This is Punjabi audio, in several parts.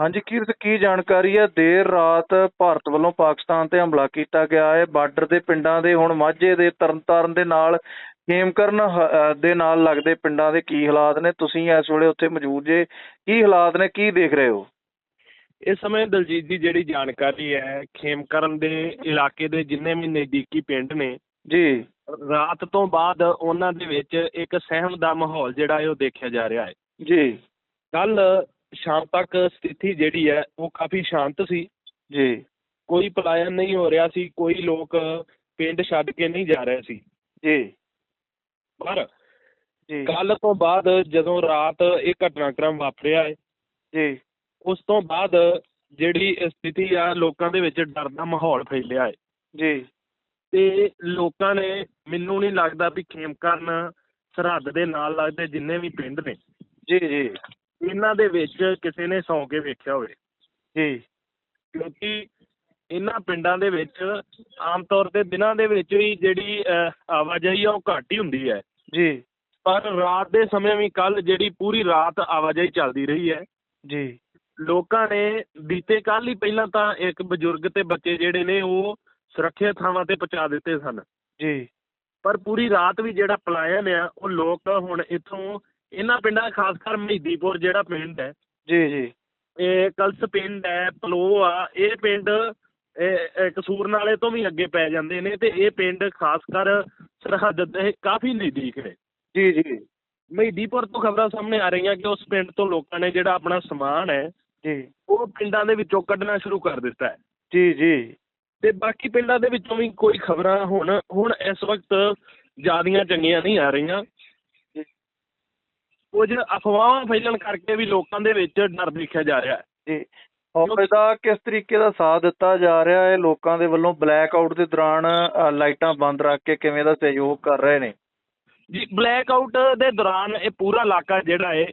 ਹਾਂਜੀ ਕੀਰਤ ਕੀ ਜਾਣਕਾਰੀ ਹੈ? ਦੇਰ ਰਾਤ ਭਾਰਤ ਵੱਲੋਂ ਪਾਕਿਸਤਾਨ ਤੇ ਹਮਲਾ ਕੀਤਾ ਗਿਆ ਹੈ। ਬਾਰਡਰ ਦੇ ਪਿੰਡਾਂ ਦੇ ਹੁਣ ਮਾਝੇ ਦੇ ਤਰਨਤਾਰਨ ਦੇ ਨਾਲ ਖੇਮਕਰਨ ਦੇ ਨਾਲ ਲੱਗਦੇ ਪਿੰਡਾਂ ਦੇ ਕੀ ਹਾਲਾਤ ਨੇ? ਤੁਸੀਂ ਇਸ ਵੇਲੇ ਉੱਥੇ ਮੌਜੂਦ ਜੇ। ਕੀ ਹਾਲਾਤ ਨੇ? ਕੀ ਦੇਖ ਰਹੇ ਹੋ? ਇਸ ਸਮੇਂ ਦਲਜੀਤ ਦੀ ਜਿਹੜੀ ਜਾਣਕਾਰੀ ਹੈ ਖੇਮਕਰਨ ਦੇ ਇਲਾਕੇ ਦੇ ਜਿੰਨੇ ਵੀ ਨਜ਼ਦੀਕੀ ਪਿੰਡ ਨੇ ਜੀ। ਰਾਤ ਤੋਂ ਬਾਅਦ ਉਹਨਾਂ ਦੇ ਵਿੱਚ ਇੱਕ ਸਹਿਮ ਦਾ ਮਾਹੌਲ ਜਿਹੜਾ ਹੈ ਉਹ ਦੇਖਿਆ ਜਾ ਰਿਹਾ ਹੈ। ਜੀ। ਕੱਲ ਸ਼ਾਮ ਤੱਕ ਸਥਿਤੀ ਜਿਹੜੀ ਹੈ ਉਹ ਕਾਫੀ ਸ਼ਾਂਤ ਸੀ। ਜੀ। ਕੋਈ ਪਲਾਇਨ ਨਹੀਂ ਹੋ ਰਿਹਾ ਸੀ ਕੋਈ ਲੋਕ ਪਿੰਡ ਛੱਡ ਕੇ ਨਹੀਂ ਜਾ ਰਹੇ ਸੀ। ਜੀ। ਪਰ ਜੀ। ਕੱਲ ਤੋਂ ਬਾਅਦ ਜਦੋਂ ਰਾਤ ਇਹ ਘਟਨਾਕ੍ਰਮ ਵਾਪਰਿਆ ਹੈ ਜੀ। ਉਸ ਤੋਂ ਬਾਅਦ ਜਿਹੜੀ ਸਥਿਤੀ ਆ ਲੋਕਾਂ ਦੇ ਵਿੱਚ ਡਰ ਦਾ ਮਾਹੌਲ ਫੈਲਿਆ ਹੈ। ਜੀ। ਤੇ ਲੋਕਾਂ ਨੇ ਮੈਨੂੰ ਨਹੀਂ ਲੱਗਦਾ ਵੀ ਖੇਮਕਰਨ ਸਰਹੱਦ ਦੇ ਨਾਲ ਲੱਗਦੇ ਜਿੰਨੇ ਵੀ ਪਿੰਡ ਨੇ। ਜੀ ਜੀ। ਇਹਨਾਂ ਦੇ ਵਿੱਚ ਕਿਸੇ ਨੇ ਸੌਂ ਕੇ ਵੇਖਿਆ ਹੋਵੇ। ਜੀ। ਕਿਉਂਕਿ ਇਹਨਾਂ ਪਿੰਡਾਂ ਦੇ ਵਿੱਚ ਆਮ ਤੌਰ ਤੇ ਦਿਨਾਂ ਦੇ ਵਿੱਚ ਵੀ ਜਿਹੜੀ ਆਵਾਜਾਈ ਆ ਉਹ ਘੱਟ ਹੀ ਹੁੰਦੀ ਹੈ। ਜੀ। ਪਰ ਰਾਤ ਦੇ ਸਮੇਂ ਵੀ ਕੱਲ ਜਿਹੜੀ ਪੂਰੀ ਰਾਤ ਆਵਾਜਾਈ ਚੱਲਦੀ ਰਹੀ ਹੈ। ਜੀ। ਲੋਕਾਂ ਨੇ ਬੀਤੇ ਕੱਲ ਹੀ ਪਹਿਲਾਂ ਤਾਂ ਇੱਕ ਬਜ਼ੁਰਗ ਤੇ ਬੱਚੇ ਜਿਹੜੇ ਨੇ ਉਹ ਸੁਰੱਖਿਅਤ ਥਾਵਾਂ ਤੇ ਪਹੁੰਚਾ ਦਿੱਤੇ ਸਨ। ਜੀ। ਪਰ ਪੂਰੀ ਰਾਤ ਵੀ ਜਿਹੜਾ ਪਲਾਇਨ ਆ ਉਹ ਲੋਕ ਹੁਣ ਇੱਥੋਂ ਇਹਨਾਂ ਪਿੰਡਾਂ ਖਾਸ ਕਰ ਮਹੀਦੀਪੁਰ ਜਿਹੜਾ ਪਿੰਡ ਹੈ। ਜੀ ਜੀ। ਇਹ ਕਲਸ ਪਿੰਡ ਹੈ ਪਲੋ ਆ ਇਹ ਪਿੰਡ ਕਸੂਰ ਨਾਲੇ ਤੋਂ ਵੀ ਅੱਗੇ ਪੈ ਜਾਂਦੇ ਨੇ ਤੇ ਇਹ ਪਿੰਡ ਖਾਸ ਕਰ ਸਰਹੱਦ ਦੇ ਕਾਫੀ ਨਜ਼ਦੀਕ ਨੇ। ਜੀ ਜੀ। ਮਹੀਦੀਪੁਰ ਤੋਂ ਖਬਰਾਂ ਸਾਹਮਣੇ ਆ ਰਹੀਆਂ ਕਿ ਉਸ ਪਿੰਡ ਤੋਂ ਲੋਕਾਂ ਨੇ ਜਿਹੜਾ ਆਪਣਾ ਸਮਾਨ ਹੈ ਜੀ। ਉਹ ਪਿੰਡਾਂ ਦੇ ਵਿੱਚੋਂ ਕੱਢਣਾ ਸ਼ੁਰੂ ਕਰ ਦਿੱਤਾ ਹੈ। ਜੀ ਜੀ। ਤੇ ਬਾਕੀ ਪਿੰਡਾਂ ਦੇ ਵਿੱਚੋਂ ਵੀ ਕੋਈ ਖਬਰਾਂ ਹੁਣ ਹੁਣ ਇਸ ਵਕਤ ਜਿਆਦੀਆਂ ਚੰਗੀਆਂ ਨਹੀਂ ਆ ਰਹੀਆਂ। ਕੁਝ ਅਫਵਾਹਾਂ ਫੈਲਣ ਕਰਕੇ ਵੀ ਲੋਕਾਂ ਦੇ ਵਿੱਚ ਡਰ ਦੇਖਿਆ ਜਾ ਰਿਹਾ ਹੈ। ਜੀ ਦਾ ਕਿਸ ਤਰੀਕੇ ਦਾ ਸਾਥ ਦਿੱਤਾ ਜਾ ਰਿਹਾ ਹੈ? ਲੋਕਾਂ ਦੇ ਵੱਲੋਂ ਬਲੈਕ ਆਊਟ ਦੇ ਦੌਰਾਨ ਲਾਈਟਾਂ ਬੰਦ ਰੱਖ ਕੇ ਕਿਵੇਂ ਦਾ ਸਹਿਯੋਗ ਕਰ ਰਹੇ ਨੇ? ਜੀ ਬਲੈਕ ਆਊਟ ਦੇ ਦੌਰਾਨ ਇਹ ਪੂਰਾ ਇਲਾਕਾ ਜਿਹੜਾ ਹੈ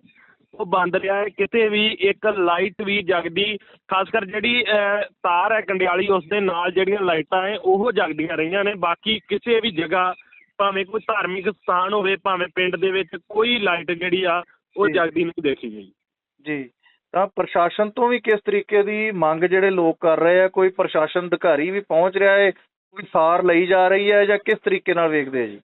ਉਹ ਬੰਦ ਰਿਹਾ ਹੈ। ਕਿਤੇ ਵੀ ਇੱਕ ਲਾਈਟ ਵੀ ਜਗਦੀ ਖਾਸ ਕਰ ਜਿਹੜੀ ਤਾਰ ਹੈ ਕੰਡਿਆਲੀ ਉਸ ਦੇ ਨਾਲ ਜਿਹੜੀਆਂ ਲਾਈਟਾਂ ਹੈ ਉਹ ਜਗਦੀਆਂ ਰਹੀਆਂ ਨੇ। ਬਾਕੀ ਕਿਸੇ ਵੀ ਜਗ੍ਹਾ ਭਾਵੇਂ ਕੋਈ ਧਾਰਮਿਕ ਸਥਾਨ ਹੋਵੇ ਭਾਵੇਂ ਪਿੰਡ ਦੇ ਵਿੱਚ ਕੋਈ ਲਾਈਟ ਜਿਹੜੀ ਆ ਉਹ। ਜਗਦੀ ਨਹੀਂ ਦੇਖੀ ਗਈ। ਜੀ। ਤਾਂ ਪ੍ਰਸ਼ਾਸਨ ਤੋਂ ਵੀ ਕਿਸ ਤਰੀਕੇ ਦੀ ਮੰਗ ਜਿਹੜੇ ਲੋਕ ਕਰ ਰਹੇ ਆ? ਕੋਈ ਪ੍ਰਸ਼ਾਸਨ ਅਧਿਕਾਰੀ ਵੀ ਪਹੁੰਚ ਰਿਹਾ ਹੈ ਕੋਈ ਸਾਰ ਲਈ ਜਾ ਰਹੀ ਹੈ ਜਾਂ ਕਿਸ ਤਰੀਕੇ ਨਾਲ ਵੇਖਦੇ ਆ ਜੀ?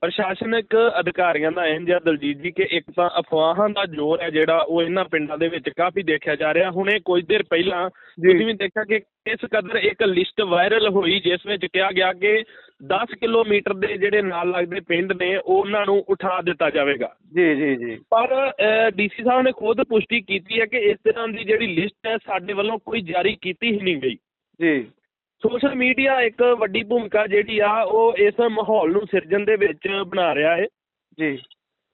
ਪ੍ਰਸ਼ਾਸਨਿਕ ਅਧਿਕਾਰੀਆਂ ਦਾ ਇੰਜ ਆ ਦਲਜੀਤ ਜੀ ਕਿ ਇੱਕ ਤਾਂ ਅਫਵਾਹਾਂ ਦਾ ਜ਼ੋਰ ਹੈ ਜਿਹੜਾ ਉਹ ਇਹਨਾਂ ਪਿੰਡਾਂ ਦੇ ਵਿੱਚ ਕਾਫੀ ਦੇਖਿਆ ਜਾ ਰਿਹਾ। ਹੁਣੇ ਕੁਝ ਦੇਰ ਪਹਿਲਾਂ ਤੁਸੀਂ ਵੀ ਦੇਖਿਆ ਕਿ ਇਸ ਕਦਰ ਇੱਕ ਲਿਸਟ ਵਾਇਰਲ ਹੋਈ ਜਿਸ ਵਿੱਚ ਕਿਹਾ ਗਿਆ ਕਿ 10 ਕਿਲੋਮੀਟਰ ਦੇ ਜਿਹੜੇ ਨਾਲ ਲੱਗਦੇ ਪਿੰਡ ਨੇ ਉਹਨਾਂ ਨੂੰ ਉਠਾ ਦਿੱਤਾ ਜਾਵੇਗਾ। ਜੀ ਜੀ ਜੀ। ਪਰ ਡੀਸੀ ਸਾਹਿਬ ਨੇ ਖੁਦ ਪੁਸ਼ਟੀ ਕੀਤੀ ਹੈ ਕਿ ਇਸ ਤਰ੍ਹਾਂ ਦੀ ਜਿਹੜੀ ਲਿਸਟ ਹੈ ਸਾਡੇ ਵੱਲੋਂ ਕੋਈ ਜਾਰੀ ਕੀਤੀ ਹੀ ਨਹੀਂ ਗਈ। ਜੀ। ਸੋਸ਼ਲ ਮੀਡੀਆ ਇੱਕ ਵੱਡੀ ਭੂਮਿਕਾ ਜਿਹੜੀ ਆ ਉਹ ਇਸ ਮਾਹੌਲ ਨੂੰ ਸਿਰਜਣ ਦੇ ਵਿੱਚ ਬਣਾ ਰਿਹਾ ਹੈ। ਜੀ।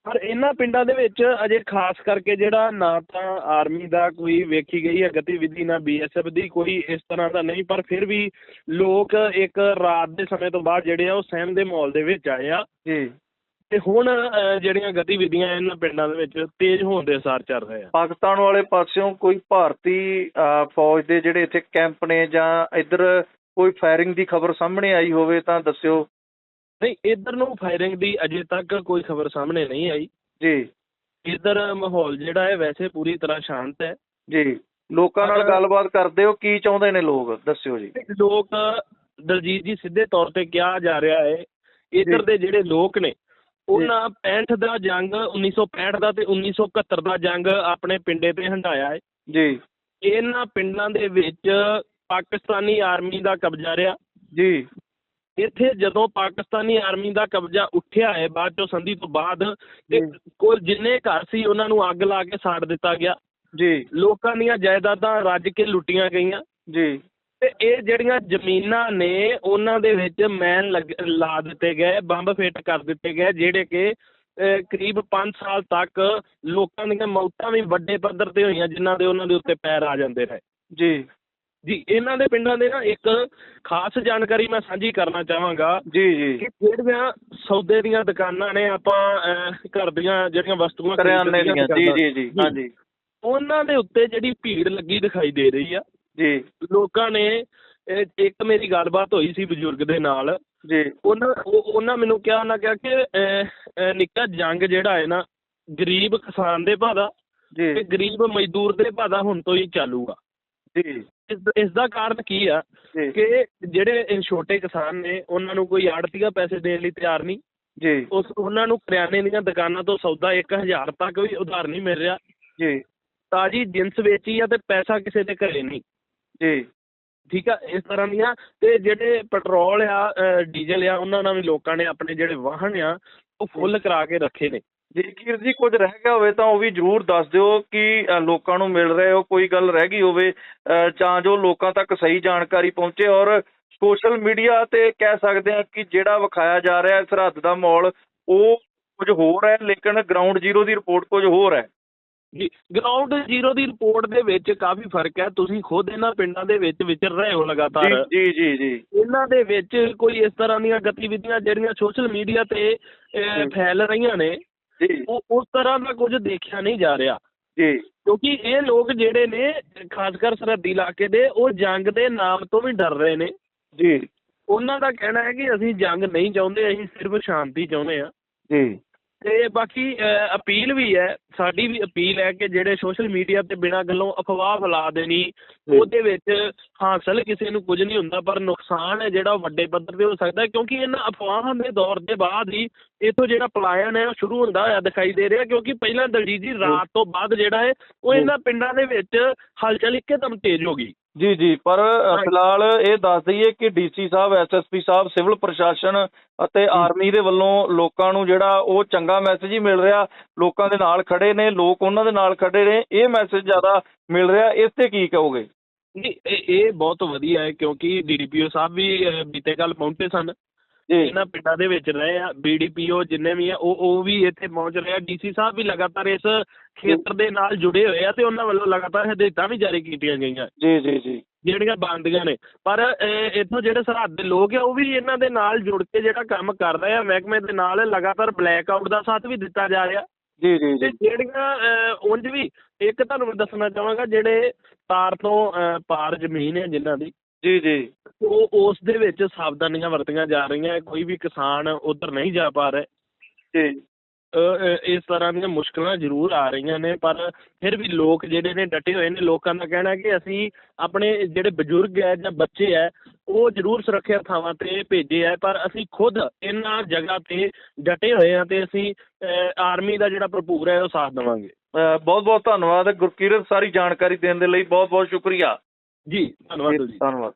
ਪਰ ਇਹਨਾਂ ਪਿੰਡਾਂ ਦੇ ਵਿੱਚ ਅਜੇ ਖਾਸ ਕਰਕੇ ਜਿਹੜਾ ਨਾ ਤਾਂ ਆਰਮੀ ਦਾ ਕੋਈ ਵੇਖੀ ਗਈ ਹੈ ਗਤੀਵਿਧੀ ਨਾ ਬੀਐਸਐਫ ਦੀ ਕੋਈ ਇਸ ਤਰ੍ਹਾਂ ਦਾ ਨਹੀਂ ਪਰ ਫਿਰ ਵੀ ਲੋਕ ਇੱਕ ਰਾਤ ਦੇ ਸਮੇਂ ਤੋਂ ਬਾਅਦ ਜਿਹੜੇ ਆ ਉਹ ਸਹਿਮ ਦੇ ਮਾਹੌਲ ਦੇ ਵਿੱਚ ਆਏ ਆ। ਜੀ। ਤੇ ਹੁਣ ਜਿਹੜੀਆਂ ਗਤੀਵਿਧੀਆਂ ਇਹਨਾਂ ਪਿੰਡਾਂ ਦੇ ਵਿੱਚ ਤੇਜ਼ ਹੋਣ ਦੇ ਅਸਾਰ ਚੱਲ ਰਹੇ ਆ। ਪਾਕਿਸਤਾਨ ਵਾਲੇ ਪਾਸਿਓਂ ਕੋਈ ਭਾਰਤੀ ਫੌਜ ਦੇ ਜਿਹੜੇ ਇੱਥੇ ਕੈਂਪ ਨੇ ਜਾਂ ਇੱਧਰ ਕੋਈ ਫਾਇਰਿੰਗ ਦੀ ਖਬਰ ਸਾਹਮਣੇ ਆਈ ਹੋਵੇ ਤਾਂ ਦੱਸਿਓ। ਨਹੀਂ ਇਧਰ ਨੂੰ ਫਾਇਰਿੰਗ ਦੀ ਅਜੇ ਤੱਕ ਕੋਈ ਖਬਰ ਸਾਹਮਣੇ ਨਹੀਂ ਆਈ। ਜੀ। ਇਧਰ ਮਾਹੌਲ ਜਿਹੜਾ ਹੈ ਵੈਸੇ ਪੂਰੀ ਤਰ੍ਹਾਂ ਸ਼ਾਂਤ ਹੈ। ਜੀ। ਲੋਕਾਂ ਨਾਲ ਗੱਲਬਾਤ ਕਰਦੇ ਹੋ ਕੀ ਚਾਹੁੰਦੇ ਨੇ ਲੋਕ? ਦੱਸਿਓ ਜੀ। ਲੋਕ ਦਲਜੀਤ ਜੀ ਸਿੱਧੇ ਤੌਰ ਤੇ ਕਿਹਾ ਜਾ ਰਿਹਾ ਹੈ ਇੱਧਰ। ਦੇ ਜਿਹੜੇ ਲੋਕ ਨੇ ਉਹਨਾਂ 65 ਦਾ ਜੰਗ 1965 ਦਾ ਤੇ 1971 ਦਾ ਜੰਗ ਆਪਣੇ ਪਿੰਡੇ ਤੇ ਹੰਡਾਇਆ ਹੈ। ਜੀ। ਇਹਨਾਂ ਪਿੰਡਾਂ ਦੇ ਵਿੱਚ ਪਾਕਿਸਤਾਨੀ ਆਰਮੀ ਦਾ ਕਬਜ਼ਾ ਰਿਹਾ। ਜੀ। ਇੱਥੇ ਜਦੋਂ ਪਾਕਿਸਤਾਨੀ ਆਰਮੀ ਦਾ ਕਬਜ਼ਾ ਉੱਠਿਆ ਹੈ ਬਾਅਦ ਚੋਂ ਸੰਧੀ ਤੋਂ ਬਾਅਦ ਤੇ। ਕੋਲ ਜਿੰਨੇ ਘਰ ਸੀ ਉਹਨਾਂ ਨੂੰ ਅੱਗ ਲਾ ਕੇ ਸਾੜ ਦਿੱਤਾ ਗਿਆ। ਜੀ। ਲੋਕਾਂ ਦੀਆਂ ਜਾਇਦਾਦਾਂ ਰੱਜ ਕੇ ਲੁੱਟੀਆਂ ਗਈਆਂ। ਜੀ। ਤੇ ਇਹ ਜਿਹੜੀਆਂ ਜ਼ਮੀਨਾਂ ਨੇ ਉਹਨਾਂ ਦੇ ਵਿੱਚ ਮੈਨ ਲੱਗ- ਲਾ ਦਿੱਤੇ ਗਏ ਬੰਬ ਫਿੱਟ ਕਰ ਦਿੱਤੇ ਗਏ ਜਿਹੜੇ ਕਿ ਕਰੀਬ 5 ਸਾਲ ਤੱਕ ਲੋਕਾਂ ਦੀਆਂ ਮੌਤਾਂ ਵੀ ਵੱਡੇ ਪੱਧਰ ਤੇ ਹੋਈਆਂ ਜਿਨ੍ਹਾਂ ਦੇ ਉਹਨਾਂ ਦੇ ਉੱਤੇ ਪੈਰ ਆ ਜਾਂਦੇ ਰਹੇ। ਜੀ। ਜੀ ਇਹਨਾਂ ਦੇ ਪਿੰਡਾਂ ਦੇ ਨਾ ਇੱਕ ਖਾਸ ਜਾਣਕਾਰੀ ਮੈਂ ਸਾਂਝੀ ਕਰਨਾ ਚਾਹਾਂਗਾ ਜੀ ਜੀ। ਕਿ ਜਿਹੜੀਆਂ ਸੌਦੇ ਦੀਆਂ ਦੁਕਾਨਾਂ ਨੇ ਆਪਾਂ ਘਰ ਦੀਆਂ ਜਿਹੜੀਆਂ ਵਸਤੂਆਂ ਖਰੀਦਣ ਦੀਆਂ ਜੀ ਜੀ। ਜੀ। ਹਾਂਜੀ। ਉਹਨਾਂ ਦੇ ਉੱਤੇ ਜਿਹੜੀ ਭੀੜ ਲੱਗੀ ਦਿਖਾਈ ਦੇ ਰਹੀ ਆ ਜੀ। ਲੋਕਾਂ ਨੇ ਇਹ- ਇੱਕ ਮੇਰੀ ਗੱਲਬਾਤ ਹੋਈ ਸੀ ਬਜ਼ੁਰਗ ਦੇ ਨਾਲ। ਜੀ। ਉਹਨਾਂ ਉਹ- ਉਹਨਾਂ ਮੈਨੂੰ ਕਿਹਾ ਉਹਨਾਂ ਕਿਹਾ ਕਿ ਅਹ, ਅਹ, ਨਿੱਕਾ ਜੰਗ ਜਿਹੜਾ ਹੈ ਨਾ ਗਰੀਬ ਕਿਸਾਨ ਦੇ ਭਾਅ ਦਾ ਜੀ। ਤੇ ਗਰੀਬ ਮਜ਼ਦੂਰ ਦੇ ਭਾਦਾ ਹੁਣ ਤੋਂ ਹੀ ਚਾਲੂਗਾ। ਜੀ। ਇਸ ਇਸ ਦਾ ਕਾਰਨ ਕੀ ਆ ਜੀ। ਕਿ ਜਿਹੜੇ ਇਹ ਛੋਟੇ ਕਿਸਾਨ ਨੇ ਉਹਨਾਂ ਨੂੰ ਕੋਈ ਆੜਤੀਆ ਪੈਸੇ ਦੇਣ ਲਈ ਤਿਆਰ ਨਹੀਂ। ਜੀ। ਉਸ ਉਹਨਾਂ ਨੂੰ ਕਰਿਆਨੇ ਦੀਆਂ ਦੁਕਾਨਾਂ ਤੋਂ ਸੌਦਾ 1000 ਤੱਕ ਵੀ ਉਧਾਰ ਨਹੀਂ ਮਿਲ ਰਿਹਾ। ਜੀ। ਤਾਜੀ ਜਿੰਸ ਵੇਚੀ ਆ ਤੇ ਪੈਸਾ ਕਿਸੇ ਦੇ ਘਰੇ ਨਹੀਂ। ਜੀ। ਠੀਕ ਆ ਇਸ ਤਰ੍ਹਾਂ ਦੀਆਂ ਤੇ ਜਿਹੜੇ ਪੈਟਰੋਲ ਆ ਡੀਜ਼ਲ ਆ ਉਹਨਾਂ ਨਾਲ ਵੀ ਲੋਕਾਂ ਨੇ ਆਪਣੇ ਜਿਹੜੇ ਵਾਹਨ ਆ ਉਹ ਫੁੱਲ ਕਰਾ ਕੇ ਰੱਖੇ ਨੇ। ਜੇਕਰ ਜੀ ਕੁਝ ਰਹਿ ਗਿਆ ਹੋਵੇ ਤਾਂ ਉਹ ਵੀ ਜਰੂਰ ਦੱਸ ਦਿਓ ਕਿ ਲੋਕਾਂ ਨੂੰ ਮਿਲ ਰਹੇ ਹੋ ਕੋਈ ਗੱਲ ਰਹਿ ਗਈ ਹੋਵੇ ਅ, ਤਾਂ ਜੋ ਲੋਕਾਂ ਤੱਕ ਸਹੀ ਜਾਣਕਾਰੀ ਪਹੁੰਚੇ ਔਰ ਸੋਸ਼ਲ ਮੀਡੀਆ ਤੇ ਕਹਿ ਸਕਦੇ ਹਾਂ ਕਿ ਜਿਹੜਾ ਵਿਖਾਇਆ ਜਾ ਰਿਹਾ ਸਰਹੱਦ ਦਾ ਮਾਹੌਲ ਉਹ ਕੁਝ ਹੋਰ ਹੈ ਲੇਕਿਨ ਗਰਾਊਂਡ ਜ਼ੀਰੋ ਦੀ ਰਿਪੋਰਟ ਕੁਝ ਹੋਰ ਹੈ। ਜੀ ਗਰਾਊਂਡ ਜ਼ੀਰੋ ਦੀ ਰਿਪੋਰਟ ਦੇ ਵਿੱਚ ਕਾਫੀ ਫ਼ਰਕ ਹੈ ਤੁਸੀਂ ਖੁਦ ਇਹਨਾਂ ਪਿੰਡਾਂ ਦੇ ਵਿੱਚ ਵਿਚਰ ਰਹੇ ਹੋ ਲਗਾਤਾਰ। ਜੀ ਜੀ ਜੀ ਇਹਨਾਂ ਦੇ ਵਿੱਚ ਕੋਈ ਇਸ ਤਰ੍ਹਾਂ ਦੀਆਂ ਗਤੀਵਿਧੀਆਂ ਜਿਹੜੀਆਂ ਸੋਸ਼ਲ ਮੀਡੀਆ ਤੇ। ਫੈਲ ਰਹੀਆਂ ਨੇ ਉਹ ਉਸ ਤਰ੍ਹਾਂ ਦਾ ਕੁਝ ਦੇਖਿਆ ਨਹੀਂ ਜਾ ਰਿਹਾ। ਜੀ। ਕਿਉਂਕਿ ਇਹ ਲੋਕ ਜਿਹੜੇ ਨੇ ਖਾਸ ਕਰ ਸਰਹੱਦੀ ਇਲਾਕੇ ਦੇ ਉਹ ਜੰਗ ਦੇ ਨਾਮ ਤੋਂ ਵੀ ਡਰ ਰਹੇ ਨੇ। ਜੀ। ਉਹਨਾਂ ਦਾ ਕਹਿਣਾ ਹੈ ਕਿ ਅਸੀਂ ਜੰਗ ਨਹੀਂ ਚਾਹੁੰਦੇ ਅਸੀਂ ਸਿਰਫ ਸ਼ਾਂਤੀ ਚਾਹੁੰਦੇ ਆ ਜੀ। ਤੇ ਬਾਕੀ ਅਪੀਲ ਵੀ ਹੈ ਸਾਡੀ ਵੀ ਅਪੀਲ ਹੈ ਕਿ ਜਿਹੜੇ ਸੋਸ਼ਲ ਮੀਡੀਆ ਤੇ ਬਿਨਾਂ ਗੱਲੋਂ ਅਫਵਾਹ ਫੈਲਾ ਦੇਣੀ ਉਹਦੇ ਵਿੱਚ ਹਾਸਲ ਕਿਸੇ ਨੂੰ ਕੁਝ ਨਹੀਂ ਹੁੰਦਾ ਪਰ ਨੁਕਸਾਨ ਹੈ ਜਿਹੜਾ ਉਹ ਵੱਡੇ ਪੱਧਰ ਤੇ ਹੋ ਸਕਦਾ ਕਿਉਂਕਿ ਇਹਨਾਂ ਅਫਵਾਹਾਂ ਦੇ ਦੌਰ ਦੇ ਬਾਅਦ ਹੀ ਇਥੋਂ ਜਿਹੜਾ ਪਲਾਇਨ ਹੈ ਉਹ ਸ਼ੁਰੂ ਹੁੰਦਾ ਹੋਇਆ ਦਿਖਾਈ ਦੇ ਰਿਹਾ ਕਿਉਂਕਿ ਪਹਿਲਾਂ ਦਲਜੀਤ ਜੀ ਰਾਤ ਤੋਂ ਬਾਅਦ ਜਿਹੜਾ ਹੈ ਉਹ ਇਹਨਾਂ ਪਿੰਡਾਂ ਦੇ ਵਿੱਚ ਹਲਚਲ ਇੱਕਦਮ ਤੇਜ਼ ਹੋ ਗਈ। ਜੀ ਜੀ ਪਰ ਫਿਲਹਾਲ ਇਹ ਦੱਸ ਦਈਏ ਕਿ DC sahib SSP sahib civil ਪ੍ਰਸ਼ਾਸਨ ਅਤੇ ਆਰਮੀ ਦੇ ਵੱਲੋਂ ਲੋਕਾਂ ਨੂੰ ਜਿਹੜਾ ਉਹ ਚੰਗਾ ਮੈਸੇਜ ਹੀ ਮਿਲ ਰਿਹਾ। ਲੋਕਾਂ ਦੇ ਨਾਲ ਖੜੇ ਨੇ ਲੋਕ ਉਹਨਾਂ ਦੇ ਨਾਲ ਖੜੇ ਨੇ। ਇਹ ਮੈਸੇਜ ਜ਼ਿਆਦਾ ਮਿਲ ਰਿਹਾ। ਇਸ ਤੇ ਕੀ ਕਹੋਗੇ? ਨਹੀਂ ਇਹ ਇਹ ਬਹੁਤ ਵਧੀਆ ਹੈ ਕਿਉਂਕਿ ਡੀਡੀਪੀਓ ਸਾਹਿਬ ਵੀ ਬੀਤੇ ਕੱਲ ਪਹੁੰਚੇ ਸਨ। ਇਹਨਾਂ ਪਿੰਡਾਂ ਦੇ ਵਿੱਚ ਰਹੇ ਆ ਬੀਡੀਪੀਓ ਜਿੰਨੇ ਵੀ ਆ ਉਹ ਉਹ ਵੀ ਇੱਥੇ ਪਹੁੰਚ ਰਹੇ ਆ। ਡੀਸੀ ਸਾਹਿਬ ਵੀ ਲਗਾਤਾਰ ਇਸ ਖੇਤਰ ਦੇ ਨਾਲ ਜੁੜੇ ਹੋਏ ਆ ਤੇ ਉਹਨਾਂ ਵੱਲੋਂ ਲਗਾਤਾਰ ਹਦਾਇਤਾਂ ਵੀ ਜਾਰੀ ਕੀਤੀਆਂ ਗਈਆਂ। ਜੀ ਜੀ ਜੀ। ਜਿਹੜੀਆਂ ਬੰਦੀਆਂ ਨੇ। ਪਰ ਇੱਥੋਂ ਜਿਹੜੇ ਸਰਹੱਦ ਦੇ ਲੋਕ ਆ ਉਹ ਵੀ ਇਹਨਾਂ ਦੇ ਨਾਲ ਜੁੜ ਕੇ ਜਿਹੜਾ ਕੰਮ ਕਰ ਰਹੇ ਆ ਮਹਿਕਮੇ ਦੇ ਨਾਲ ਲਗਾਤਾਰ ਬਲੈਕ ਆਊਟ ਦਾ ਸਾਥ ਵੀ ਦਿੱਤਾ ਜਾ ਰਿਹਾ। ਜੀ ਜੀ ਤੇ ਜੀ ਜਿਹੜੀਆਂ ਉਂਝ ਵੀ ਇੱਕ ਤੁਹਾਨੂੰ ਮੈਂ ਦੱਸਣਾ ਚਾਹਾਂਗਾ ਜਿਹੜੇ ਤਾਰ ਤੋਂ ਪਾਰ ਜ਼ਮੀਨ ਹੈ ਜਿਨ੍ਹਾਂ ਦੀ ਜੀ ਜੀ। ਉਹ ਉਸ ਦੇ ਵਿੱਚ ਸਾਵਧਾਨੀਆਂ ਵਰਤੀਆਂ ਜਾ ਰਹੀਆਂ ਕੋਈ ਵੀ ਕਿਸਾਨ ਉਧਰ ਨਹੀਂ ਜਾ ਪਾ ਰਿਹਾ। ਜੀ। ਇਸ ਤਰ੍ਹਾਂ ਦੀਆਂ ਮੁਸ਼ਕਲਾਂ ਜ਼ਰੂਰ ਆ ਰਹੀਆਂ ਨੇ ਪਰ ਫਿਰ ਵੀ ਲੋਕ ਜਿਹੜੇ ਨੇ ਡਟੇ ਹੋਏ ਨੇ ਲੋਕਾਂ ਦਾ ਕਹਿਣਾ ਹੈ ਕਿ ਅਸੀਂ ਆਪਣੇ ਜਿਹੜੇ ਬਜ਼ੁਰਗ ਹੈ ਜਾਂ ਬੱਚੇ ਹੈ ਉਹ ਜ਼ਰੂਰ ਸੁਰੱਖਿਆ ਥਾਵਾਂ ਤੇ ਭੇਜੇ ਹੈ ਪਰ ਅਸੀਂ ਖੁਦ ਇਹਨਾਂ ਜਗ੍ਹਾ ਤੇ ਡਟੇ ਹੋਏ ਹਾਂ ਤੇ ਅਸੀਂ ਆਰਮੀ ਦਾ ਜਿਹੜਾ ਭਰਪੂਰ ਹੈ ਉਹ ਸਾਥ ਦੇਵਾਂਗੇ। ਬਹੁਤ ਬਹੁਤ ਧੰਨਵਾਦ। ਗੁਰਕੀਰਤ ਸਾਰੀ ਜਾਣਕਾਰੀ ਦੇਣ ਦੇ ਲਈ ਬਹੁਤ ਬਹੁਤ ਸ਼ੁਕਰੀਆ। ਜੀ ਧੰਨਵਾਦ ਜੀ ਧੰਨਵਾਦ